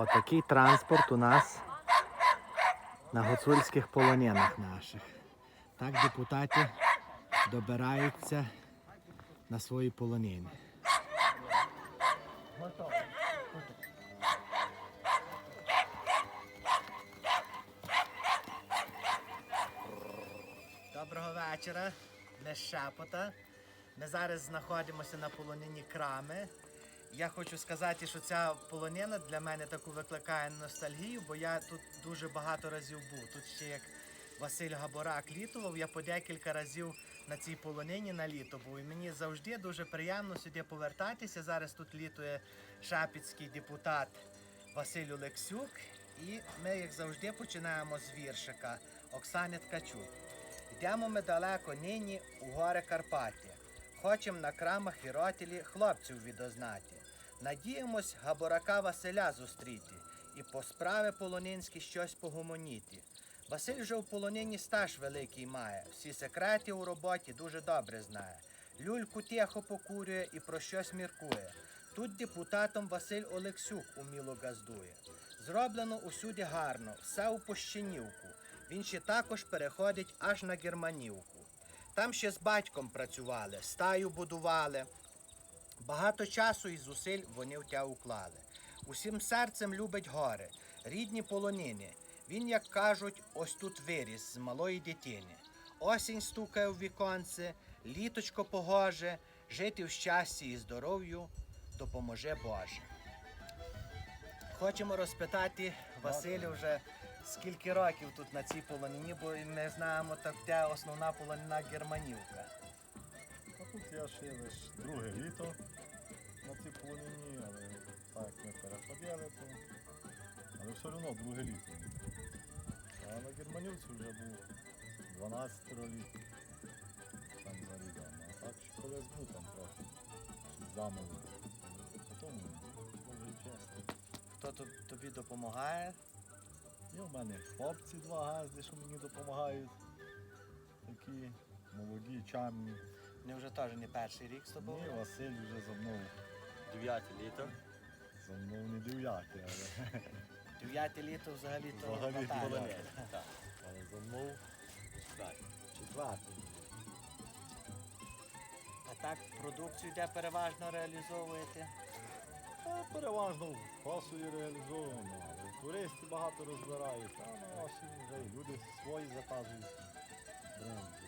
Отакий транспорт у нас на гуцульських полонинах наших. Так депутати добираються на свої полонини. Доброго вечора, не шепота. Ми зараз знаходимося на полонині крами. Я хочу сказати, що ця полонина для мене таку викликає ностальгію, бо я тут дуже багато разів був. Тут ще як Василь Габорак літував, я по декілька разів на цій полонині на літо був. І мені завжди дуже приємно сюди повертатися. Зараз тут літує шапіцький депутат Василь Олексюк. І ми, як завжди, починаємо з віршика Оксани Ткачук. Йдемо ми далеко нині у гори Карпаття. Хочем на крамах і ротілі хлопців відознати. Надіємось Габорака Василя зустріти і по справи полонинські щось погомоніти. Василь вже в полонині стаж великий має, всі секрети у роботі дуже добре знає. Люльку тихо покурює і про щось міркує. Тут депутатом Василь Олексюк уміло газдує. Зроблено усюди гарно, все у пощенівку. Він ще також переходить аж на германівку. Там ще з батьком працювали, стаю будували. Багато часу і зусиль вони в тя уклали. Усім серцем любить гори, рідні полонини. Він, як кажуть, ось тут виріс з малої дитини. Осінь стукає в віконце, літочко погоже, жити в щасті і здоров'ю допоможе Боже. Хочемо розпитати Василю вже скільки років тут на цій полонині, бо ми знаємо, так де основна полонина Германівка. Тут я ще лише друге літо на цій полонині, але так ми переходили, то але все одно друге літо. А на Германівці вже був 12 літ там за рідом. А так ще колись був там трохи замовив. Потім дуже часто. Хто тут тобі допомагає? Є в мене хлопці два газди, що мені допомагають. Такі молоді, чамні. Вони вже теж не перший рік з тобою. Ні, Василь вже за мною. Дев'яте літо. За мною не дев'ятий, але, Дев'яте літо взагалі то Взагалі Наталя. полонин. Так. але за мною Так. Четвертий. А так продукцію де переважно реалізовуєте? та, переважно в косою реалізовано, але туристи багато розбирають, а на осінь вже і люди свої заказують бренди.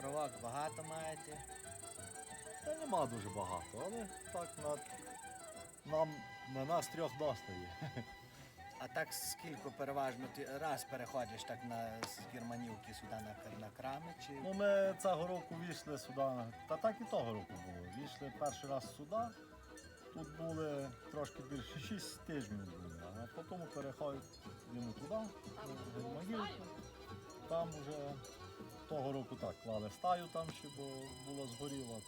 Коровок багато маєте. Та нема дуже багато, але так на, нам на нас трьох достає. А так скільки переважно ти раз переходиш так на з Германівки сюди на, на крами? Чи Ну, ми цього року війшли сюди, та так і того року було. Війшли перший раз сюди. Тут були трошки більше 6 тижнів були, а потім переходимо туди, в Германівку. Там вже того року так клали стаю там ще, бо було згоріло.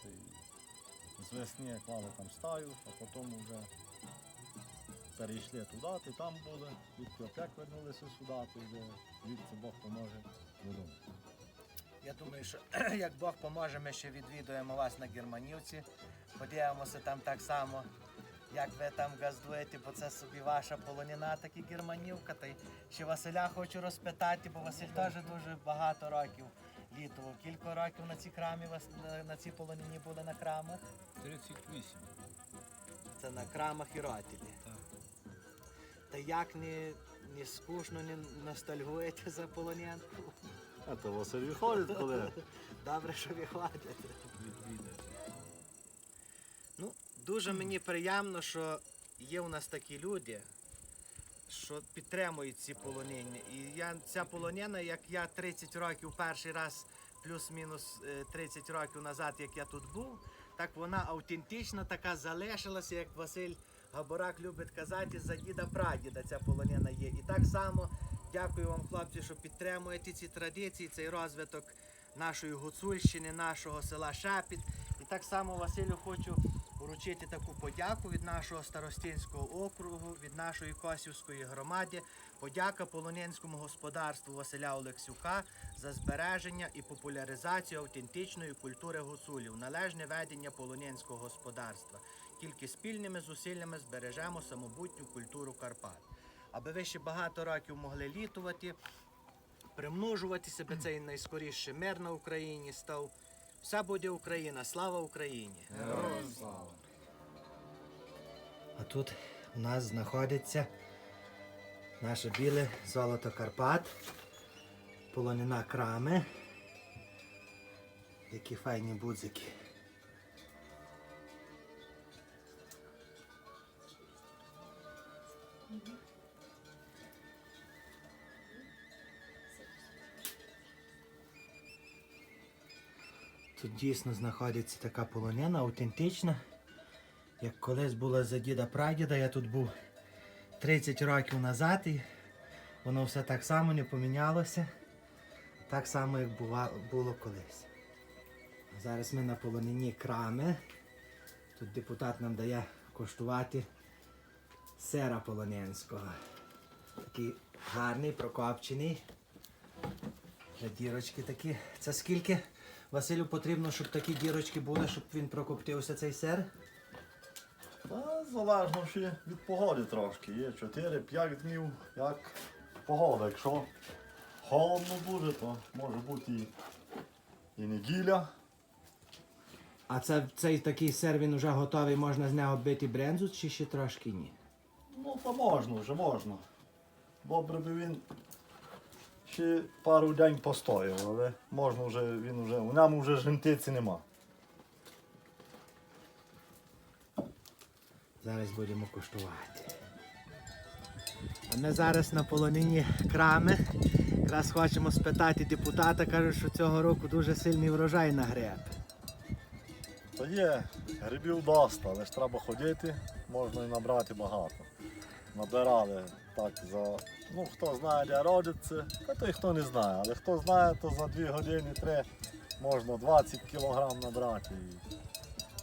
І з весни клали там стаю, а потім вже перейшли туди, ти там були, відки опять вернулися сюди, то вже звідси Бог поможе додому. я думаю, що як Бог поможе, ми ще відвідуємо вас на Германівці. Подивимося там так само, як ви там газдуєте, бо це собі ваша полонина, так і Германівка. Та й ще Василя хочу розпитати, бо Василь теж дуже багато років літував. Кілька років на цій крамі вас на, цій полонині були на крамах. 38. Це на крамах і ротілі. Та як не, не скучно, не ностальгуєте за полонянку? А то Василь виходить, коли Добре, що виходять. Ну, дуже мені приємно, що є у нас такі люди, що підтримують ці полонини. І я ця полонина, як я 30 років перший раз, плюс-мінус е, 30 років назад, як я тут був, так вона автентична, така залишилася, як Василь Габорак любить казати, за діда прадіда ця полонина є. І так само дякую вам, хлопці, що підтримуєте ці традиції, цей розвиток нашої Гуцульщини, нашого села Шепіт. І так само Василю хочу вручити таку подяку від нашого старостинського округу, від нашої Косівської громади. Подяка полонинському господарству Василя Олексюка за збереження і популяризацію автентичної культури гуцулів, належне ведення полонинського господарства. Тільки спільними зусиллями збережемо самобутню культуру Карпат. Аби ви ще багато років могли літувати, примножуватися, би цей найскоріше мир на Україні став. Все буде Україна, слава Україні! А тут у нас знаходиться наше біле золото Карпат, полонина крами. Які файні будзики. Тут дійсно знаходиться така полонина, автентична. Як колись була за діда прадіда, я тут був 30 років назад і воно все так само не помінялося. Так само, як було колись. Зараз ми на полонині крами. Тут депутат нам дає коштувати сера полоненського. Такий гарний, прокопчений. Дірочки такі. Це скільки Василю потрібно, щоб такі дірочки були, щоб він прокоптився цей сер? Та залежно ще від погоди трошки. Є 4-5 днів, як погода. Якщо холодно буде, то може бути і, і неділя. А це цей такий сер він вже готовий, можна з нього бити брензу чи ще трошки ні? Ну, то можна, вже можна. Добре би він ще пару день постояв, але можна вже, він вже, у ньому вже жентиці нема. Зараз будемо куштувати. А ми зараз на полонині крами. Якраз хочемо спитати депутата, кажуть, що цього року дуже сильний врожай на греб. Та є, грибів доста, але ж треба ходити, можна і набрати багато. Набирали так за. Ну, хто знає, де родиться, а той хто не знає. Але хто знає, то за 2 години 3 можна 20 кг набрати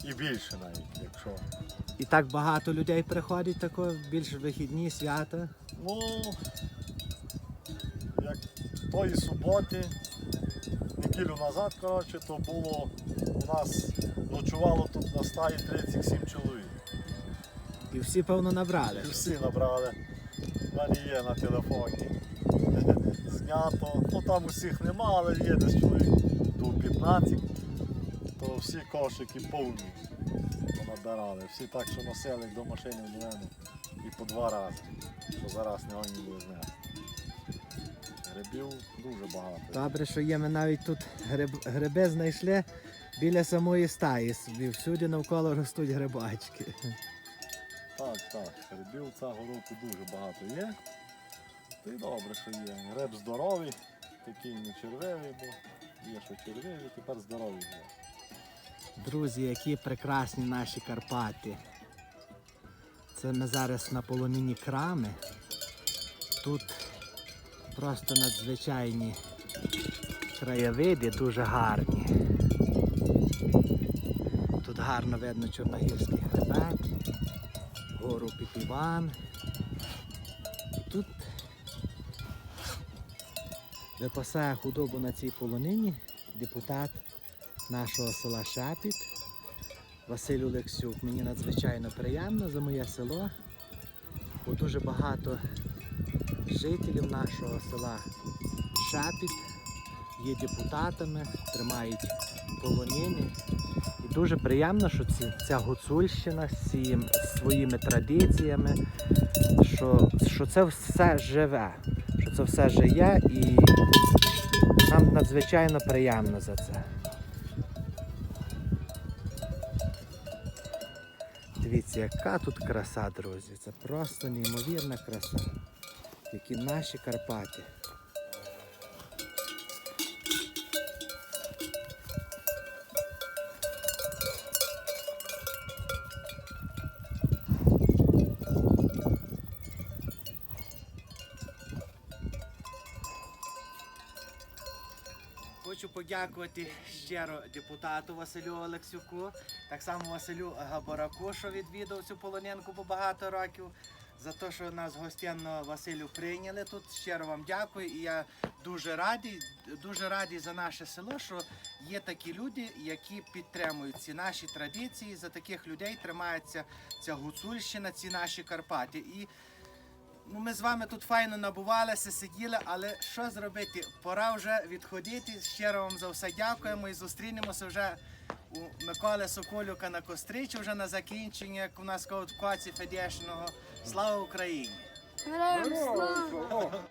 і, і більше навіть, якщо. І так багато людей приходить тако, більш вихідні, свята. Ну, як тої суботи, неділю назад, коротше, то було у нас ночувало тут на стаї 37 чоловік. І всі, певно, набрали. І всі набрали. Мене на телефоні. Знято. Ну там усіх нема, але є десь чоловік до 15, то всі кошики повні набирали. Всі так, що носили до машини в мене і по два рази, що зараз не гоні було знести. Грибів дуже багато. Добре, що є, ми навіть тут гриб, гриби знайшли біля самої стаї. Всюди навколо ростуть грибочки. Так, так, грибів цього року дуже багато є. Та добре, що є. Гриб здоровий, такий не червивий, бо є, що червивий, тепер здоровий є. Друзі, які прекрасні наші Карпати. Це ми зараз на полонині крами. Тут просто надзвичайні краєвиди, дуже гарні. Тут гарно видно Чорногірський хребет, гору. І тут випасає худобу на цій полонині депутат нашого села Шапіт. Василь Олексюк. Мені надзвичайно приємно за моє село, бо дуже багато жителів нашого села Шапіт є депутатами, тримають полонини. Дуже приємно, що ці, ця гуцульщина з цим, своїми традиціями, що, що це все живе, що це все жиє і нам надзвичайно приємно за це. Дивіться, яка тут краса, друзі. Це просто неймовірна краса. Які наші Карпати. Хочу подякувати щиро депутату Василю Олексюку, так само Василю Габораку, що відвідав цю полонянку по багато років. За те, що нас гостєнно Василю прийняли тут. Щиро вам дякую. І я дуже радий, дуже радий за наше село, що є такі люди, які підтримують ці наші традиції. За таких людей тримається ця гуцульщина, ці наші Карпати. І Ну, ми з вами тут файно набувалися, сиділи, але що зробити? Пора вже відходити. Щиро вам за все дякуємо і зустрінемося вже у Миколи Соколюка на Костричі, вже на закінчення, як у нас в Федешного. Слава Україні! Слава!